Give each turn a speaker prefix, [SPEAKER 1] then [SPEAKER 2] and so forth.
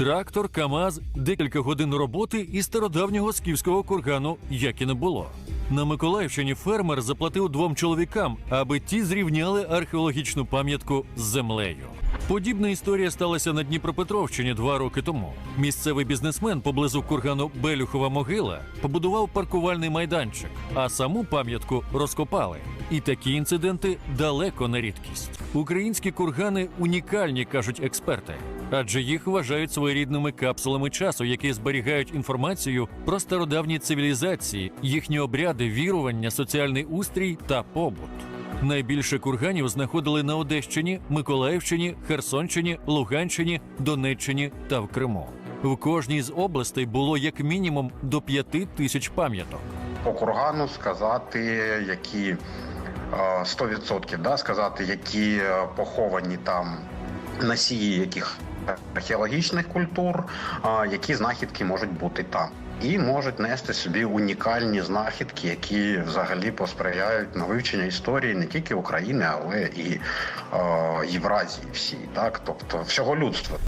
[SPEAKER 1] Трактор, КАМАЗ, декілька годин роботи і стародавнього скіфського кургану як і не було. На Миколаївщині фермер заплатив двом чоловікам, аби ті зрівняли археологічну пам'ятку з землею. Подібна історія сталася на Дніпропетровщині два роки тому. Місцевий бізнесмен поблизу кургану Белюхова могила побудував паркувальний майданчик, а саму пам'ятку розкопали. І такі інциденти далеко не рідкість. Українські кургани унікальні, кажуть експерти, адже їх вважають своєрідними капсулами часу, які зберігають інформацію про стародавні цивілізації, їхні обряди, вірування, соціальний устрій та побут. Найбільше курганів знаходили на Одещині, Миколаївщині, Херсонщині, Луганщині, Донеччині та в Криму. В кожній з областей було як мінімум до п'яти тисяч пам'яток.
[SPEAKER 2] по кургану сказати, які е, 100% да, сказати, які е, поховані там носії яких археологічних культур, які знахідки можуть бути там. І можуть нести собі унікальні знахідки, які взагалі посприяють на вивчення історії не тільки України, але і Євразії всій, так тобто всього людства.